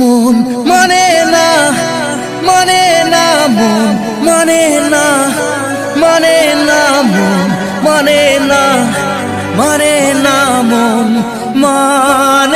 মন, মনে না মনে না মন মানে না, মনে না মন মানে না মানে না মন মানে মানে মন মানে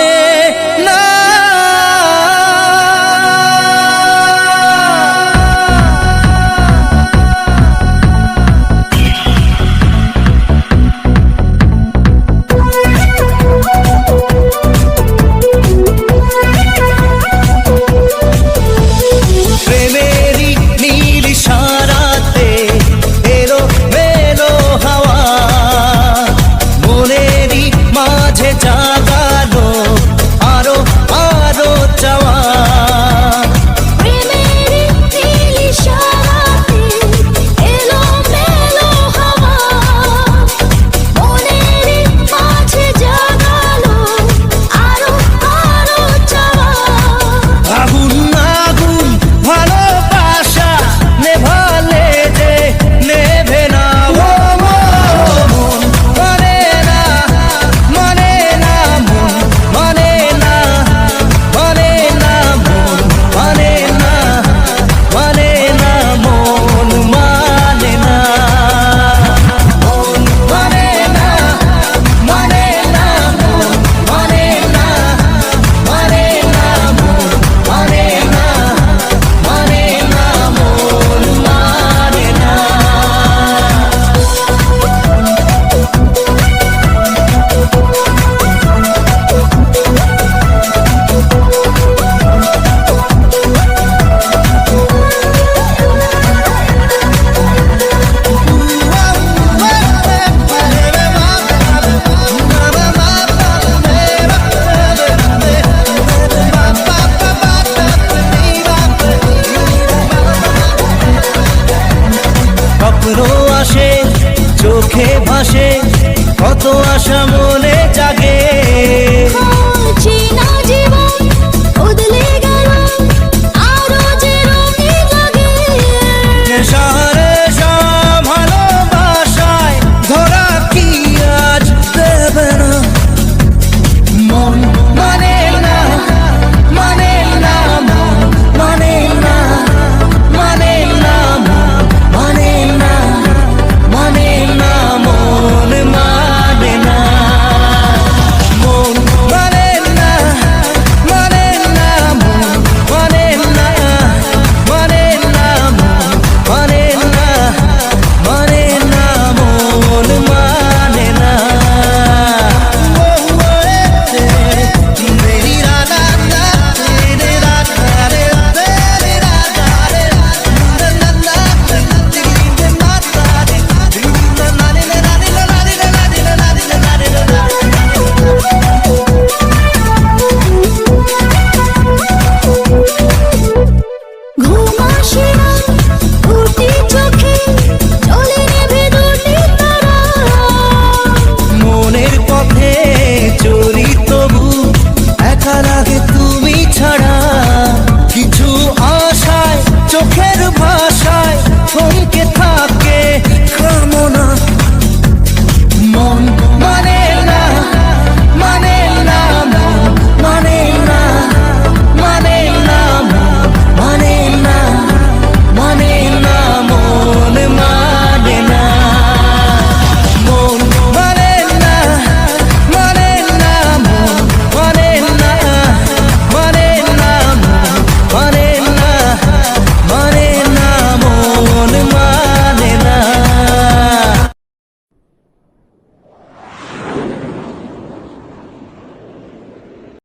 চোখে ভাসে কত আশা মনে incredible